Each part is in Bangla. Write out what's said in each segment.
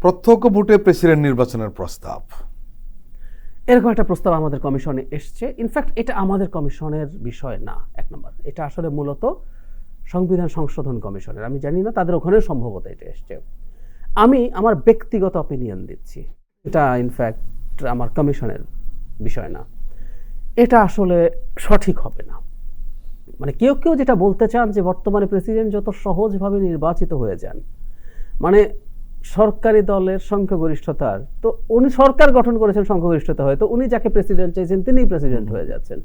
প্রত্যক্ষ ভোটে প্রেসিডেন্ট নির্বাচনের প্রস্তাব। এরকম একটা প্রস্তাব আমাদের কমিশনে এসছে। ইনফ্যাক্ট এটা আমাদের কমিশনের বিষয় না, এক নম্বর। এটা আসলে মূলত সংবিধান সংশোধন কমিশনের। আমি জানি না তাদের ওখানে সম্ভবত এটা এসছে। আমি আমার ব্যক্তিগত অপিনিয়ন দিচ্ছি। এটা ইনফ্যাক্ট আমার কমিশনের বিষয় না। এটা আসলে সঠিক হবে না। মানে কেউ কেউ যেটা বলতে চান যে বর্তমানে প্রেসিডেন্ট যত সহজভাবে নির্বাচিত হয়ে যান মানে সরকারি দলের সংখ্যাগরিষ্ঠতার তো উনি সরকার গঠন করেছেন সংখ্যাগরিষ্ঠতা হয়ে। তো উনি যাকে প্রেসিডেন্ট চাইছেন, তিনিই প্রেসিডেন্ট হয়ে যাচ্ছেন।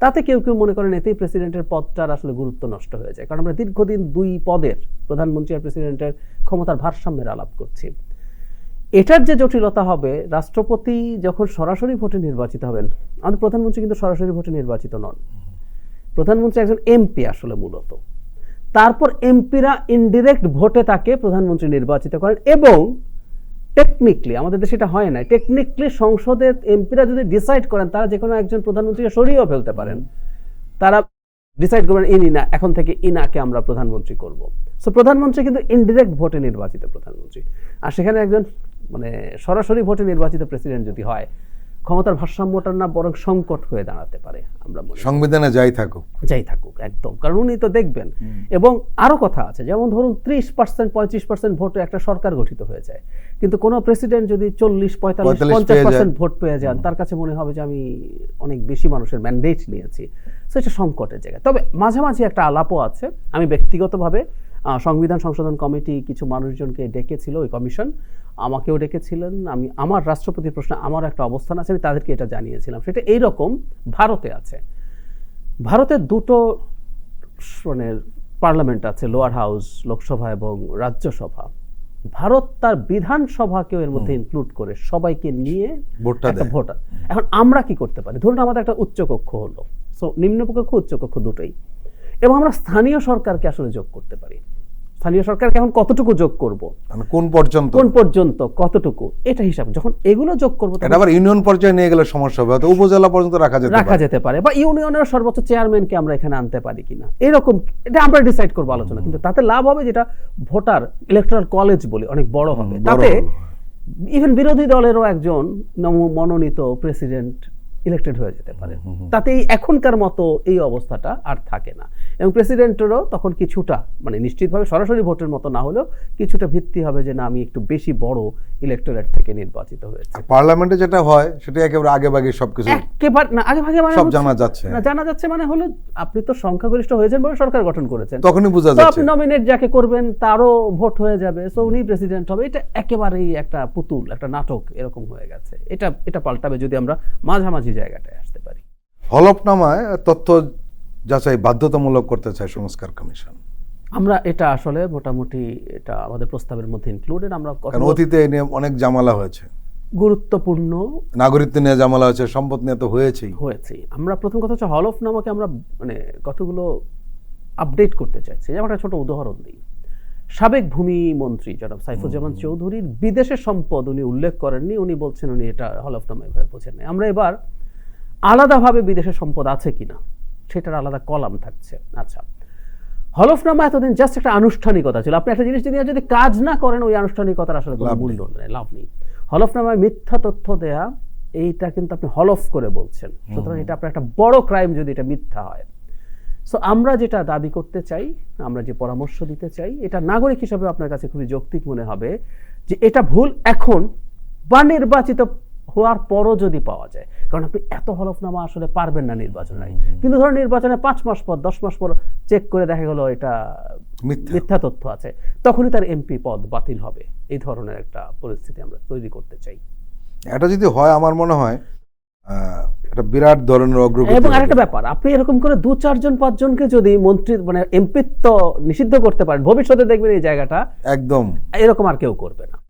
তাতে কেউ কেউ মনে করেন এতেই প্রেসিডেন্টের পদটার আসলে গুরুত্ব নষ্ট হয়ে যায়। কারণ আমরা দীর্ঘদিন দুই পদের প্রধানমন্ত্রী আর প্রেসিডেন্টের ক্ষমতার ভারসাম্যের আলাপ করছি। এটার যে জটিলতা হবে, রাষ্ট্রপতি যখন সরাসরি ভোটে নির্বাচিত হবেন, আমাদের প্রধানমন্ত্রী কিন্তু সরাসরি ভোটে নির্বাচিত নন। প্রধানমন্ত্রী একজন এমপি আসলে মূলত। তারপর এমপিরা ইনডিরেক্ট ভোটে তাকে প্রধানমন্ত্রী নির্বাচিত করেন এবং টেকনিকলি আমাদের দেশে এটা হয় না টেকনিকলি সংসদে এমপিরা যদি ডিসাইড করেন, তারা যে কোনো একজন প্রধানমন্ত্রীকে সরিয়েও ফেলতে পারেন। তারা ডিসাইড করবেন, ইনি না, এখন থেকে ইনাকে আমরা প্রধানমন্ত্রী করব। সো প্রধানমন্ত্রী কিন্তু ইনডিরেক্ট ভোটে নির্বাচিত প্রধানমন্ত্রী। আর সেখানে একজন মানে সরাসরি ভোটে নির্বাচিত প্রেসিডেন্ট যদি হয় ক্ষমতার ভারসাম্যটা না বরং সংকট হয়ে দাঁড়াতে পারে আমরা সংবিধানে যাই থাকুক। যাই থাকুক একদম। কারণ উনি তো দেখবেন। এবং আরও কথা আছে যেমন ধরুন ত্রিশ পার্সেন্ট পঁয়ত্রিশ পার্সেন্ট ভোটে একটা সরকার গঠিত হয়ে যায়। কিন্তু কোনো প্রেসিডেন্ট যদি চল্লিশ পঁয়তাল্লিশ পঞ্চাশ পার্সেন্ট ভোট পেয়ে যান তার কাছে মনে হবে যে আমি অনেক বেশি মানুষের ম্যান্ডেট নিয়েছি। সেটা সংকটের জায়গা। তবে মাঝামাঝি একটা আলাপও আছে। আমি ব্যক্তিগতভাবে সংবিধান সংশোধন কমিটি কিছু মানুষজনকে ডেকেছিল ওই কমিশন। আমাকেও ডেকেছিলেন। আমি আমার রাষ্ট্রপতির প্রশ্নে আমার একটা অবস্থান আছে আমি তাদেরকে এটা জানিয়েছিলাম। সেটা এইরকম ভারতে আছে। ভারতের দুটো মানে পার্লামেন্ট আছে লোয়ার হাউস লোকসভা এবং রাজ্যসভা। ভারত তার বিধানসভাকেও এর মধ্যে ইনক্লুড করে সবাইকে নিয়ে একটা ভোটার এখন আমরা কি করতে পারি? ধরুন আমাদের একটা উচ্চকক্ষ হলো। সো নিম্নকক্ষ উচ্চকক্ষ দুটোই। এবং আমরা স্থানীয় সরকারকে আসলে যোগ করতে পারি। স্থানীয় সরকারকে এখন কতটুকু যোগ করব? মানে কোন পর্যন্ত? কোন পর্যন্ত? কতটুকু? এটা হিসাব। যখন এগুলো যোগ করব এটা আবার ইউনিয়ন পর্যায়ে নিয়ে গেলে সমস্যা হবে উপজেলা পর্যন্ত রাখা যেতে রাখা যেতে পারে বা ইউনিয়নের সর্বোচ্চ চেয়ারম্যানকে আমরা এখানে আনতে পারি কিনা। এরকম এটা আমরা ডিসাইড করব আলোচনা কিন্তু তাতে লাভ হবে যেটা ভোটার ইলেকট্রাল কলেজ বলি অনেক বড় হবে। তাতে ইভেন বিরোধী দলেরও একজন নম- মনোনীত প্রেসিডেন্ট ইলেক্টেড হয়ে যেতে পারে। তাতে এখনকার মতো এই অবস্থাটা আর থাকে না। এবং প্রেসিডেন্টেরও তখন কিছুটা মানে নিশ্চিতভাবে সরাসরি ভোটের মতো না হলেও কিছুটা ভিত্তি হবে যে না আমি একটু বেশি বড় ইলেকটোরেট থেকে নির্বাচিত হয়েছে। পার্লামেন্টে যেটা হয় সেটা একেবারে আগে ভাগে সবকিছু একেবারে না আগে ভাগে মানে সব জানা যাচ্ছে। না জানা যাচ্ছে মানে হলো আপনি তো সংখ্যাগরিষ্ঠ হয়েছেন বলে সরকার গঠন করেছেন। তখনই বোঝা যাচ্ছে। আপনি নমিনেট যাকে করবেন তারও ভোট হয়ে যাবে সো উনি প্রেসিডেন্ট হবে। এটা একেবারেই একটা পুতুল একটা নাটক এরকম হয়ে গেছে। এটা এটা পাল্টাবে যদি আমরা মাঝামাঝি জায়গাটায় আসতে পারি। হলফনামায় তথ্য যাচাই বাধ্যতামূলক করতে চায় সংস্কার কমিশন। আমরা এটা আসলে মোটামুটি এটা আমাদের প্রস্তাবের মধ্যে ইনক্লুডেড আমরা কারণ অতীতে এ নিয়ে অনেক জামালা হয়েছে। গুরুত্বপূর্ণ নাগরিকত্ব নিয়ে জামালা হয়েছে সম্পদ নিয়ে তো হয়েছেই। হয়েছে আমরা প্রথম কথা হচ্ছে হল অফ নামাকে আমরা মানে কতগুলো আপডেট করতে চাইছি। যেমন একটা ছোট উদাহরণ দিই। সাবেক ভূমি মন্ত্রী জনাব সাইফুজ্জামান চৌধুরীর বিদেশের সম্পদ উনি উল্লেখ করেননি উনি বলছেন উনি এটা হল হলফনামা এভাবে বোঝেন আমরা এবার আলাদাভাবে বিদেশের সম্পদ আছে কিনা? সেটার আলাদা কলাম থাকছে। আচ্ছা। হলফনামা এতদিন জাস্ট একটা আনুষ্ঠানিকতা ছিল। আপনি একটা জিনিস নিয়ে যদি কাজ না করেন ওই আনুষ্ঠানিকতার আসলে কোনো মূল্য নেই লাভ নেই। হলফনামায় মিথ্যা তথ্য দেয়া এইটা কিন্তু আপনি হলফ করে বলছেন। সুতরাং এটা আপনার একটা বড় ক্রাইম যদি এটা মিথ্যা হয়। সো আমরা যেটা দাবি করতে চাই আমরা যে পরামর্শ দিতে চাই এটা নাগরিক হিসাবে আপনার কাছে খুবই যৌক্তিক মনে হবে যে এটা ভুল এখন বা নির্বাচিত হওয়ার পরও যদি পাওয়া যায়। কারণ আপনি এত হলফনামা আসলে পারবেন না নির্বাচনে। কিন্তু ধরো নির্বাচনে পাঁচ মাস পর দশ মাস পর চেক করে দেখা গেলো এটা মিথ্যা। তথ্য আছে। তখনই তার এমপি পদ বাতিল হবে। এই ধরনের একটা পরিস্থিতি আমরা তৈরি করতে চাই। এটা যদি হয় আমার মনে হয় এটা বিরাট ধরনের অগ্রগতি এবং। আরেকটা ব্যাপার আপনি এরকম করে দু চারজন পাঁচজনকে যদি মন্ত্রী মানে এমপিত্ব নিষিদ্ধ করতে পারেন ভবিষ্যতে দেখবেন এই জায়গাটা একদম। এরকম আর কেউ করবে না।